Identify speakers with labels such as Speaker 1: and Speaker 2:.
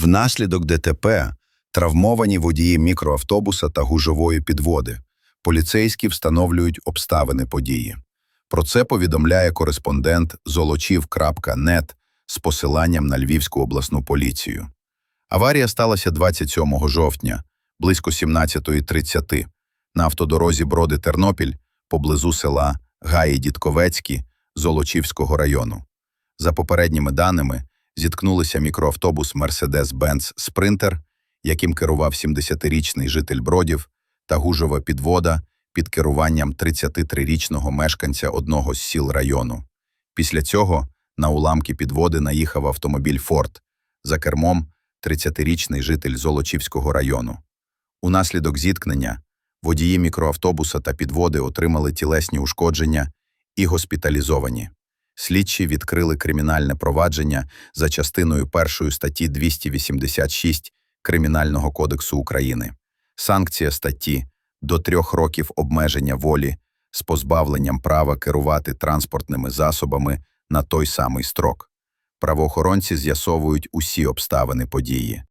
Speaker 1: Внаслідок ДТП травмовані водії мікроавтобуса та гужової підводи. Поліцейські встановлюють обставини події. Про це повідомляє кореспондент золочів.нет з посиланням на Львівську обласну поліцію. Аварія сталася 27 жовтня, близько 17.30, на автодорозі Броди-Тернопіль поблизу села Гаї-Дідковецькі Золочівського району. За попередніми даними, зіткнулися мікроавтобус Mercedes-Benz Спринтер, яким керував 70-річний житель Бродів, та гужова підвода під керуванням 33-річного мешканця одного з сіл району. Після цього на уламки підводи наїхав автомобіль «Форд», за кермом 30-річний житель Золочівського району. Унаслідок зіткнення водії мікроавтобуса та підводи отримали тілесні ушкодження і госпіталізовані. Слідчі відкрили кримінальне провадження за частиною першої статті 286 Кримінального кодексу України. Санкція статті до трьох років обмеження волі з позбавленням права керувати транспортними засобами на той самий строк. Правоохоронці з'ясовують усі обставини події.